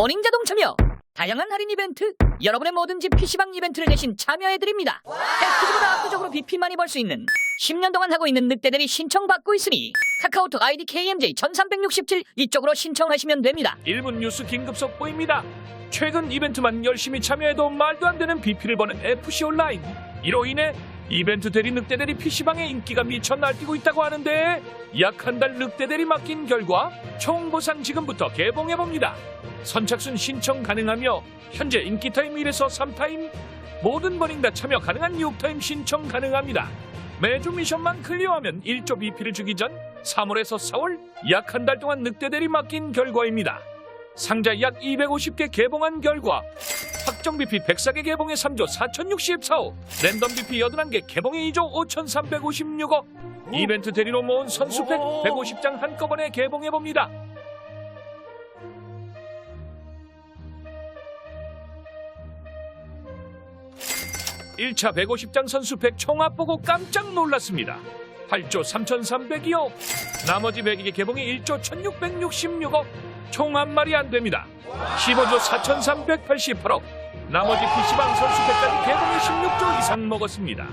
어닝 자동차며 다양한 할인 이벤트, 여러분의 뭐든지 PC방 이벤트를 대신 참여해드립니다. 패키지보다 압도적으로 BP 많이 벌 수 있는 10년 동안 하고 있는 늑대들이 신청받고 있으니 카카오톡 아이디 KMJ 1367 이쪽으로 신청하시면 됩니다. 1분 뉴스 긴급 속보입니다. 최근 이벤트만 열심히 참여해도 말도 안 되는 BP를 버는 FC 온라인. 이로 인해 이벤트 대리 늑대대리 PC방의 인기가 미쳐 날뛰고 있다고 하는데 약 한 달 늑대대리 맡긴 결과 총 보상 지금부터 개봉해봅니다. 선착순 신청 가능하며 현재 인기 타임 1에서 3타임 모든 버닝 다 참여 가능한 6타임 신청 가능합니다. 매주 미션만 클리어하면 1조 BP를 주기 전 3월에서 4월 약 한 달 동안 늑대대리 맡긴 결과입니다. 상자 약 250개 개봉한 결과 확정 BP 104개 개봉에 3조 4064억 랜덤 BP 81개 개봉에 2조 5356억 이벤트 대리로 모은 선수팩 150장 한꺼번에 개봉해봅니다. 일차 150장 선수팩 총합 보고 깜짝 놀랐습니다. 8조 3,300이요. 나머지 100개 개봉에 1조 1,666억. 총한 말이 안 됩니다. 15조 4,388억. 나머지 PC방 선수팩까지 개봉에 16조 이상 먹었습니다.